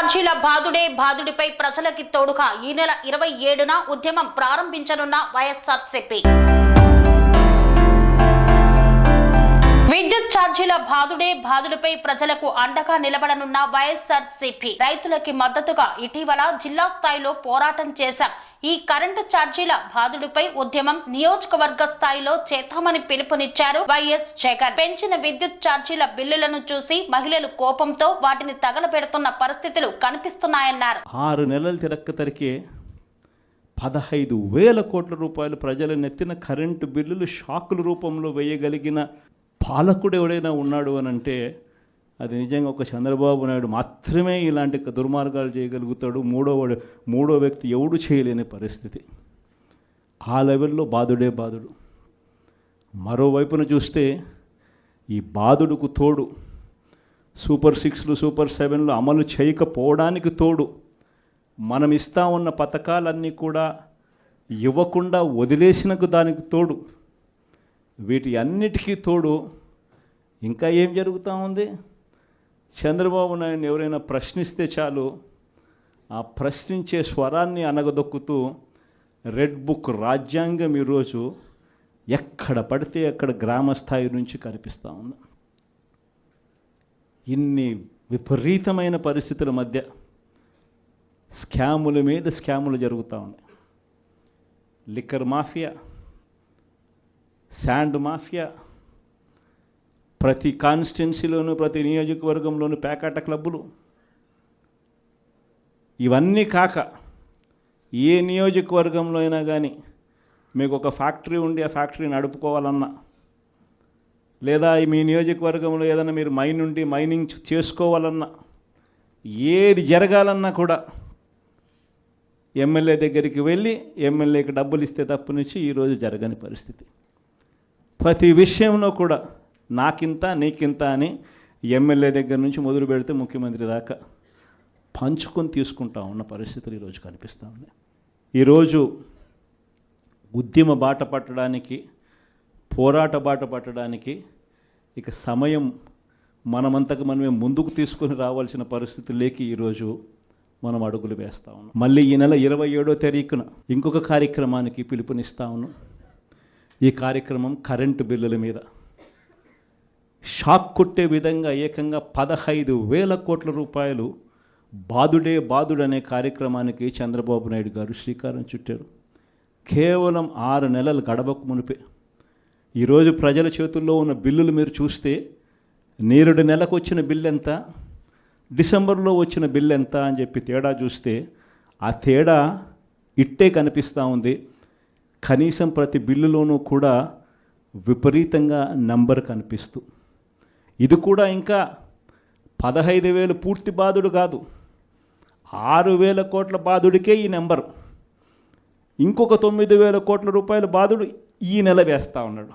ఛార్జీల బాధుడే బాధుడిపై ప్రజలకి తోడుగా ఈ నెల ఇరవై ఏడున ఉద్యమం ప్రారంభించనున్న వైఎస్ఆర్సీపీ. విద్యుత్ ఛార్జీల బాధుడే బాదుడిపై ప్రజలకు అండగా నిలబడనున్న వైఎస్ఆర్సీపీ. రైతులకి మద్దతుగా ఇటీవల జిల్లా స్థాయిలో పోరాటం చేశాం. ఈ కరెంటు ఛార్జీల బాధుడుపై ఉద్యమం నియోజకవర్గ స్థాయిలో చేద్దామని పిలుపునిచ్చారు వైఎస్ జగన్. పెంచిన విద్యుత్ ఛార్జీల బిల్లులను చూసి మహిళలు కోపంతో వాటిని తగలబెడుతున్న పరిస్థితులు కనిపిస్తున్నాయన్నారు. ఆరు నెలలు తిరక్కతరికే పదహైదు వేల కోట్ల రూపాయలు ప్రజల నెత్తిన కరెంటు బిల్లులు షాకుల రూపంలో వేయగలిగిన పాలకుడు ఎవడైనా ఉన్నాడు అని అంటే అది నిజంగా ఒక చంద్రబాబు నాయుడు మాత్రమే ఇలాంటి దుర్మార్గాలు చేయగలుగుతాడు. మూడో మూడో వ్యక్తి ఎవడు చేయలేని పరిస్థితి. ఆ లెవెల్లో బాధుడే బాధుడు మరోవైపున చూస్తే ఈ బాధుడుకు తోడు సూపర్ సిక్స్లు సూపర్ సెవెన్లు అమలు చేయకపోవడానికి తోడు మనం ఇస్తా ఉన్న పథకాలన్నీ కూడా ఇవ్వకుండా వదిలేసినకు దానికి తోడు వీటి అన్నిటికీ తోడు. ఇంకా ఏం జరుగుతూ ఉంది? చంద్రబాబు నాయుడు ఎవరైనా ప్రశ్నిస్తే చాలు ఆ ప్రశ్నించే స్వరాన్ని అనగదొక్కుతూ రెడ్ బుక్ రాజ్యాంగం ఈరోజు ఎక్కడ పడితే అక్కడ గ్రామ స్థాయి నుంచి కనిపిస్తూ ఉంది. ఇన్ని విపరీతమైన పరిస్థితుల మధ్య స్కాముల మీద స్కాములు జరుగుతూ ఉన్నాయి. లిక్కర్ మాఫియా శాండ్ మాఫియా ప్రతి కాన్స్టిట్యున్సీలోను ప్రతి నియోజకవర్గంలోను పేకాట క్లబ్బులు. ఇవన్నీ కాక ఏ నియోజకవర్గంలో అయినా కానీ మీకు ఒక ఫ్యాక్టరీ ఉండి ఆ ఫ్యాక్టరీ నడుపుకోవాలన్నా లేదా మీ నియోజకవర్గంలో ఏదైనా మీరు మైన్ ఉండి మైనింగ్ చేసుకోవాలన్నా ఏది జరగాలన్నా కూడా ఎమ్మెల్యే దగ్గరికి వెళ్ళి ఎమ్మెల్యేకి డబ్బులు ఇస్తే తప్పు నుంచి ఈరోజు జరగని పరిస్థితి. ప్రతి విషయంలో కూడా నాకింత నీకింత అని ఎమ్మెల్యే దగ్గర నుంచి మొదలు పెడితే ముఖ్యమంత్రి దాకా పంచుకొని తీసుకుంటా ఉన్న పరిస్థితులు ఈరోజు కనిపిస్తూ ఉన్నాయి. ఈరోజు ఉద్యమ బాట పట్టడానికి పోరాట బాట పట్టడానికి ఇక సమయం మనమంతకు మనమే ముందుకు తీసుకొని రావాల్సిన పరిస్థితులేకి ఈరోజు మనం అడుగులు వేస్తా ఉన్నాం. మళ్ళీ ఈ నెల ఇరవై ఏడో తారీఖున ఇంకొక కార్యక్రమానికి పిలుపునిస్తా ఉన్నాం. ఈ కార్యక్రమం కరెంటు బిల్లుల మీద. షాక్ కొట్టే విధంగా ఏకంగా పదహైదు వేల కోట్ల రూపాయలు బాదుడే బాదుడు అనే కార్యక్రమానికి చంద్రబాబు నాయుడు గారు శ్రీకారం చుట్టారు. కేవలం ఆరు నెలలు గడవకు మునిపే. ఈరోజు ప్రజల చేతుల్లో ఉన్న బిల్లులు మీరు చూస్తే నేరుడు నెలకు వచ్చిన బిల్లు ఎంత? డిసెంబర్లో వచ్చిన బిల్లు ఎంత అని చెప్పి తేడా చూస్తే ఆ తేడా ఇట్టే కనిపిస్తూ ఉంది. కనీసం ప్రతి బిల్లులోనూ కూడా విపరీతంగా నంబర్ కనిపిస్తూ ఇది కూడా ఇంకా పదహైదు వేలు పూర్తి బాధుడు కాదు. ఆరు వేల కోట్ల బాధుడికే ఈ నెంబర్. ఇంకొక తొమ్మిది వేల కోట్ల రూపాయల బాధుడు ఈ నెల వేస్తూ ఉన్నాడు.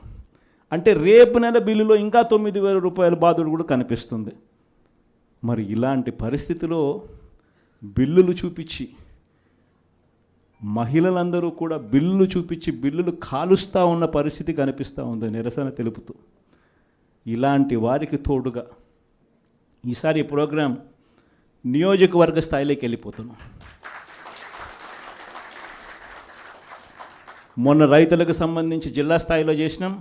అంటే రేపు నెల బిల్లులో ఇంకా తొమ్మిది వేల రూపాయల బాధుడు కూడా కనిపిస్తుంది. మరి ఇలాంటి పరిస్థితిలో బిల్లులు చూపించి మహిళలందరూ కూడా బిల్లులు చూపించి బిల్లులు కాలుస్తూ ఉన్న పరిస్థితి కనిపిస్తూ ఉంది నిరసన తెలుపుతూ. ఇలాంటి వారికి తోడుగా. ఈసారి ప్రోగ్రాం నియోజకవర్గ స్థాయిలోకి వెళ్ళిపోతున్నాం. మొన్న రైతులకు సంబంధించి జిల్లా స్థాయిలో చేసినాం.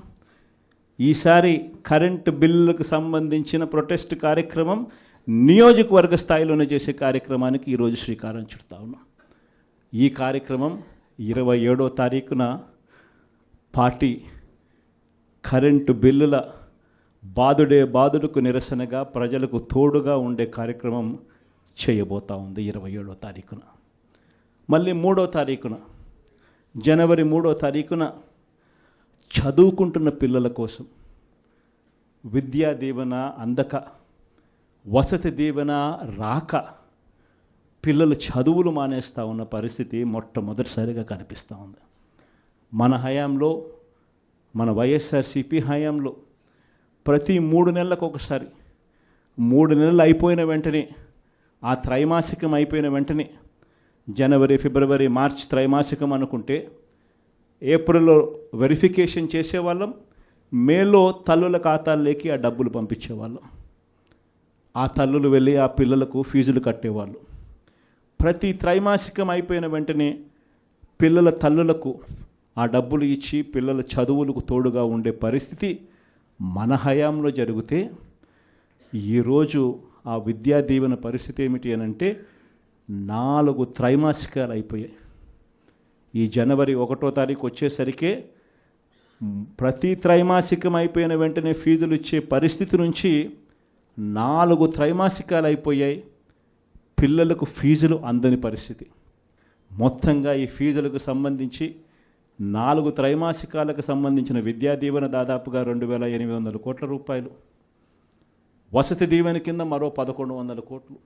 ఈసారి కరెంటు బిల్లులకు సంబంధించిన ప్రొటెస్ట్ కార్యక్రమం నియోజకవర్గ స్థాయిలోనే చేసే కార్యక్రమానికి ఈరోజు శ్రీకారం చుడతా ఉన్నాం. ఈ కార్యక్రమం ఇరవై ఏడో తారీఖున పార్టీ కరెంటు బిల్లుల బాదుడే బాదుడుకు నిరసనగా ప్రజలకు తోడుగా ఉండే కార్యక్రమం చేయబోతా ఉంది ఇరవై ఏడో తారీఖున. మళ్ళీ మూడో తారీఖున జనవరి మూడో తారీఖున చదువుకుంటున్న పిల్లల కోసం విద్యా దీవెన అందక వసతి దీవెన రాక పిల్లలు చదువులు మానేస్తూ ఉన్న పరిస్థితి మొట్టమొదటిసారిగా కనిపిస్తూ ఉంది. మన హయాంలో మన వైఎస్ఆర్సిపి హయాంలో ప్రతి మూడు నెలలకు ఒకసారి మూడు నెలలు అయిపోయిన వెంటనే ఆ త్రైమాసికం అయిపోయిన వెంటనే జనవరి ఫిబ్రవరి మార్చ్ త్రైమాసికం అనుకుంటే ఏప్రిల్లో వెరిఫికేషన్ చేసేవాళ్ళం మేలో తల్లుల ఖాతాల్లోకి ఆ డబ్బులు పంపించేవాళ్ళం. ఆ తల్లులు వెళ్ళి ఆ పిల్లలకు ఫీజులు కట్టేవాళ్ళు. ప్రతి త్రైమాసికం అయిపోయిన వెంటనే పిల్లల తల్లులకు ఆ డబ్బులు ఇచ్చి పిల్లల చదువులకు తోడుగా ఉండే పరిస్థితి మన హయాంలో జరిగితే ఈరోజు ఆ విద్యా దీవెన పరిస్థితి ఏమిటి అని అంటే నాలుగు త్రైమాసికాలు అయిపోయాయి. ఈ జనవరి ఒకటో తారీఖు వచ్చేసరికే ప్రతి త్రైమాసికం అయిపోయిన వెంటనే ఫీజులు ఇచ్చే పరిస్థితి నుంచి నాలుగు త్రైమాసికాలు అయిపోయాయి. పిల్లలకు ఫీజులు అందని పరిస్థితి. మొత్తంగా ఈ ఫీజులకు సంబంధించి నాలుగు త్రైమాసికాలకు సంబంధించిన విద్యా దీవెన దాదాపుగా రెండు వేల ఎనిమిది వందల కోట్ల రూపాయలు. వసతి దీవెన కింద మరో పదకొండు వందల కోట్లు.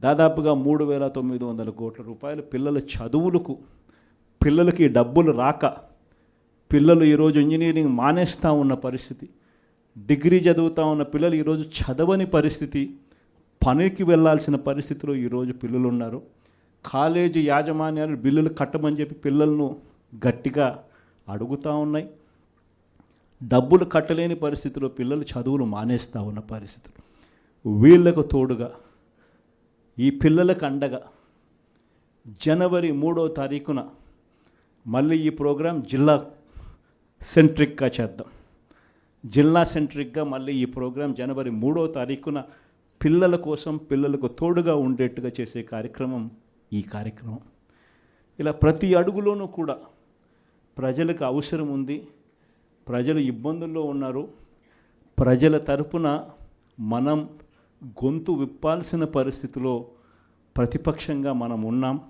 దాదాపుగా మూడు వేల తొమ్మిది వందల కోట్ల రూపాయలు పిల్లల చదువులకు పిల్లలకి డబ్బులు రాక పిల్లలు ఈరోజు ఇంజనీరింగ్ మానేస్తూ ఉన్న పరిస్థితి డిగ్రీ చదువుతూ ఉన్న పిల్లలు ఈరోజు చదవని పరిస్థితి పనికి వెళ్ళాల్సిన పరిస్థితిలో ఈరోజు పిల్లలు ఉన్నారు కాలేజీ యాజమాన్యాలు బిల్లులు కట్టమని చెప్పి పిల్లలను గట్టిగా అడుగుతూ ఉన్నాయి. డబ్బులు కట్టలేని పరిస్థితిలో పిల్లలు చదువులు మానేస్తూ ఉన్న పరిస్థితులు. వీళ్ళకు తోడుగా ఈ పిల్లలకు అండగా జనవరి మూడో తారీఖున మళ్ళీ ఈ ప్రోగ్రాం జిల్లా సెంట్రిక్గా చేద్దాం. జిల్లా సెంట్రిక్గా మళ్ళీ ఈ ప్రోగ్రాం జనవరి మూడో తారీఖున పిల్లల కోసం పిల్లలకు తోడుగా ఉండేట్టుగా చేసే కార్యక్రమం ఈ కార్యక్రమం. ఇలా ప్రతి అడుగులోనూ కూడా ప్రజలకు అవసరం ఉంది. ప్రజలు ఇబ్బందుల్లో ఉన్నారు. ప్రజల తరపున మనం గొంతు విప్పాల్సిన పరిస్థితిలో ప్రతిపక్షంగా మనం ఉన్నాం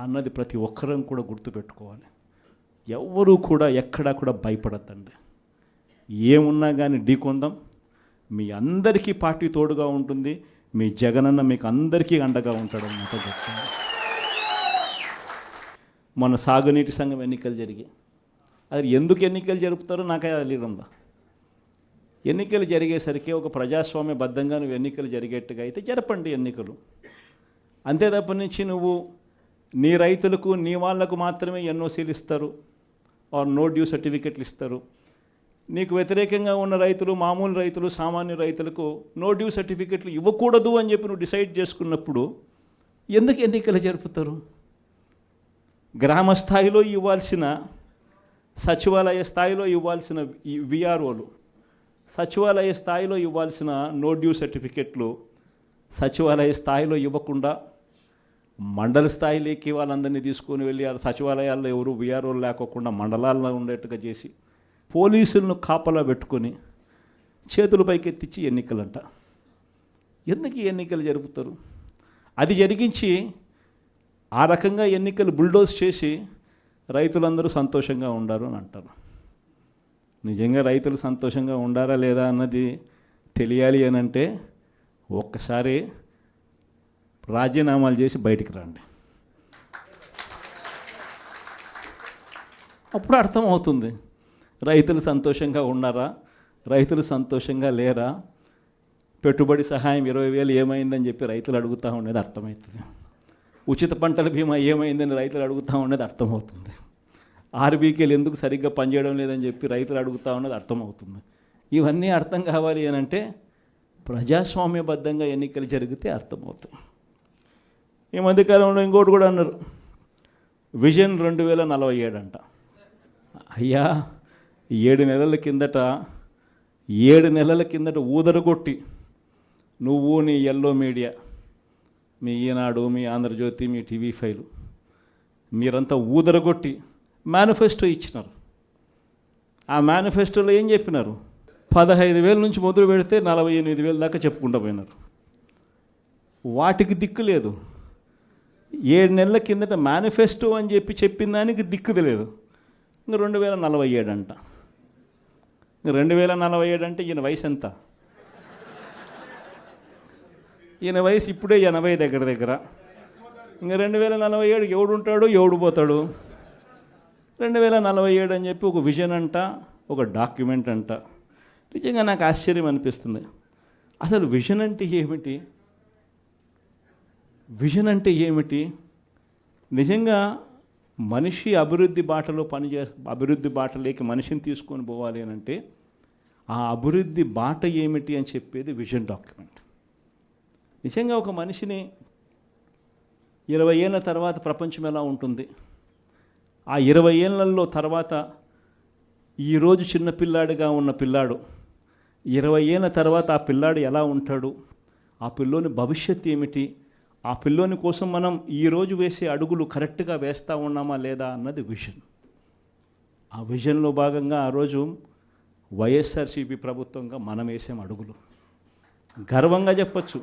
అన్నది ప్రతి ఒక్కరం కూడా గుర్తుపెట్టుకోవాలి. ఎవ్వరూ కూడా ఎక్కడా కూడా భయపడద్దండి. ఏమున్నా కానీ ఢీకొందాం మీ అందరికీ పార్టీ తోడుగా ఉంటుంది. మీ జగనన్న మీకు అందరికీ అండగా ఉంటాడు అన్నమాట చెప్తాను మన సాగునీటి సంఘం ఎన్నికలు జరిగాయి. అది ఎందుకు ఎన్నికలు జరుపుతారో నాకే తెలియడంలా ఎన్నికలు జరిగేసరికి ఒక ప్రజాస్వామ్య బద్ధంగా నువ్వు ఎన్నికలు జరిగేట్టుగా అయితే జరపండి ఎన్నికలు. అంతే తప్ప నుంచి నువ్వు నీ రైతులకు నీ వాళ్ళకు మాత్రమే ఎన్ఓసీలు ఇస్తారు. ఆర్ నో డ్యూ సర్టిఫికెట్లు ఇస్తారు. నీకు వ్యతిరేకంగా ఉన్న రైతులు మామూలు రైతులు సామాన్య రైతులకు నో డ్యూ సర్టిఫికెట్లు ఇవ్వకూడదు అని చెప్పి నువ్వు డిసైడ్ చేసుకున్నప్పుడు ఎందుకు ఎన్నికలు జరుపుతారు? గ్రామ స్థాయిలో ఇవ్వాల్సిన సచివాలయ స్థాయిలో ఇవ్వాల్సిన విఆర్ఓలు సచివాలయ స్థాయిలో ఇవ్వాల్సిన నో డ్యూ సర్టిఫికెట్లు సచివాలయ స్థాయిలో ఇవ్వకుండా మండల స్థాయిలోకి వాళ్ళందరినీ తీసుకొని వెళ్ళి సచివాలయాల్లో ఎవరు విఆర్ఓలు లేకోకుండా మండలాల్లో ఉండేట్టుగా చేసి పోలీసులను కాపలా పెట్టుకొని చేతుల పైకెత్తించి ఎన్నికలంట. ఎందుకు ఎన్నికలు జరుపుతారు? అది జరిగించి ఆ రకంగా ఎన్నికలు బుల్డోజ్ చేసి రైతులందరూ సంతోషంగా ఉండారు అని అంటారు. నిజంగా రైతులు సంతోషంగా ఉండారా లేదా అన్నది తెలియాలి అని అంటే ఒక్కసారి రాజీనామాలు చేసి బయటికి రండి. అప్పుడు అర్థమవుతుంది. రైతులు సంతోషంగా ఉన్నారా? రైతులు సంతోషంగా లేరా? పెట్టుబడి సహాయం ఇరవై వేలు ఏమైందని చెప్పి రైతులు అడుగుతూ ఉండేది అర్థమవుతుంది. ఉచిత పంటల బీమా ఏమైందని రైతులు అడుగుతా ఉన్నది అర్థమవుతుంది. ఆర్బీకేలు ఎందుకు సరిగ్గా పనిచేయడం లేదని చెప్పి రైతులు అడుగుతా ఉన్నది అర్థమవుతుంది. ఇవన్నీ అర్థం కావాలి అని అంటే ప్రజాస్వామ్యబద్ధంగా ఎన్నికలు జరిగితే అర్థమవుతుంది. ఈ మధ్యకాలంలో ఇంకోటి కూడా అన్నారు. విజన్ రెండు వేల నలభై ఏడు అంట. అయ్యా ఏడు నెలల కిందట ఏడు నెలల కిందట ఊదరగొట్టి నువ్వు నీ ఎల్లో మీడియా మీ ఈనాడు మీ ఆంధ్రజ్యోతి మీ టీవీ ఫైలు. మీరంతా ఊదరగొట్టి మేనిఫెస్టో ఇచ్చినారు. ఆ మేనిఫెస్టోలో ఏం చెప్పినారు? పదహైదు వేల నుంచి మొదలు పెడితే నలభై ఎనిమిది వేల దాకా చెప్పుకుంటూ పోయినారు. వాటికి దిక్కు లేదు. ఏడు నెలల కిందట మేనిఫెస్టో అని చెప్పి చెప్పిన దానికి దిక్కుది లేదు ఇంకా రెండు వేల నలభై ఏడు అంట. రెండు వేల నలభై ఏడు అంటే ఈయన వయసు ఎంత? ఈయన వయసు ఇప్పుడే ఎనభై దగ్గర దగ్గర. ఇంకా రెండు వేల నలభై ఏడు ఎవడు ఉంటాడు? ఎవడు పోతాడు? రెండు వేల నలభై ఏడు అని చెప్పి ఒక విజన్ అంట ఒక డాక్యుమెంట్ అంట. నిజంగా నాకు ఆశ్చర్యం అనిపిస్తుంది. అసలు విజన్ అంటే ఏమిటి? విజన్ అంటే ఏమిటి? నిజంగా మనిషి అభివృద్ధి బాటలో పనిచే అభివృద్ధి బాటలోకి మనిషిని తీసుకొని పోవాలి అని అంటే ఆ అభివృద్ధి బాట ఏమిటి అని చెప్పేది విజన్ డాక్యుమెంట్. నిజంగా ఒక మనిషిని ఇరవై ఏళ్ళ తర్వాత ప్రపంచం ఎలా ఉంటుంది? ఆ ఇరవై ఏళ్ళల్లో తర్వాత ఈరోజు చిన్న పిల్లాడిగా ఉన్న పిల్లాడు ఇరవై ఏళ్ళ తర్వాత ఆ పిల్లాడు ఎలా ఉంటాడు? ఆ పిల్లోని భవిష్యత్తు ఏమిటి? ఆ పిల్లోని కోసం మనం ఈరోజు వేసే అడుగులు కరెక్ట్గా వేస్తూ ఉన్నామా లేదా అన్నది విజన్. ఆ విజన్లో భాగంగా ఆ రోజు వైఎస్ఆర్సీపీ ప్రభుత్వంగా మనం వేసాం అడుగులు. గర్వంగా చెప్పచ్చు.